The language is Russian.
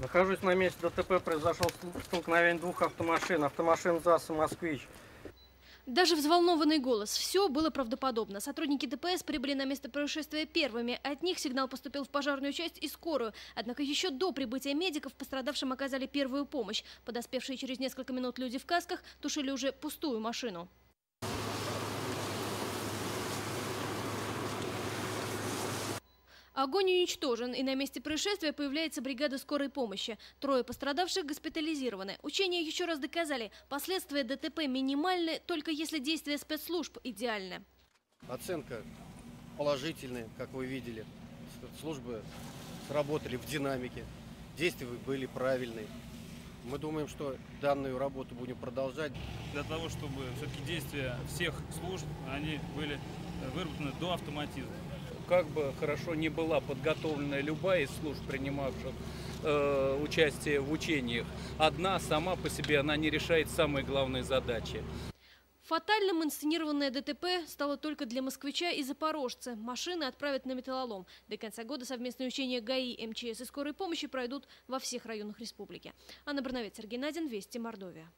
Нахожусь на месте ДТП, произошел стол- столкновение двух автомашин. Автомашин ЗАЗ и «Москвич». Даже взволнованный голос. Все было правдоподобно. Сотрудники ДПС прибыли на место происшествия первыми. От них сигнал поступил в пожарную часть и скорую. Однако еще до прибытия медиков пострадавшим оказали первую помощь. Подоспевшие через несколько минут люди в касках тушили уже пустую машину. Огонь уничтожен, и на месте происшествия появляется бригада скорой помощи. Трое пострадавших госпитализированы. Учения еще раз доказали, последствия ДТП минимальны, только если действия спецслужб идеальны. Оценка положительная, как вы видели. Службы сработали в динамике, действия были правильные. Мы думаем, что данную работу будем продолжать. для того, чтобы все-таки действия всех служб, они были выработаны до автоматизма. Как бы хорошо не была подготовлена любая из служб, принимавших э, участие в учениях, одна сама по себе она не решает самые главные задачи. Фатальным инсценированное ДТП стало только для москвича и запорожца. Машины отправят на металлолом. До конца года совместные учения ГАИ, МЧС и скорой помощи пройдут во всех районах республики. Анна Барновец, Сергей Надин, Вести, Мордовия.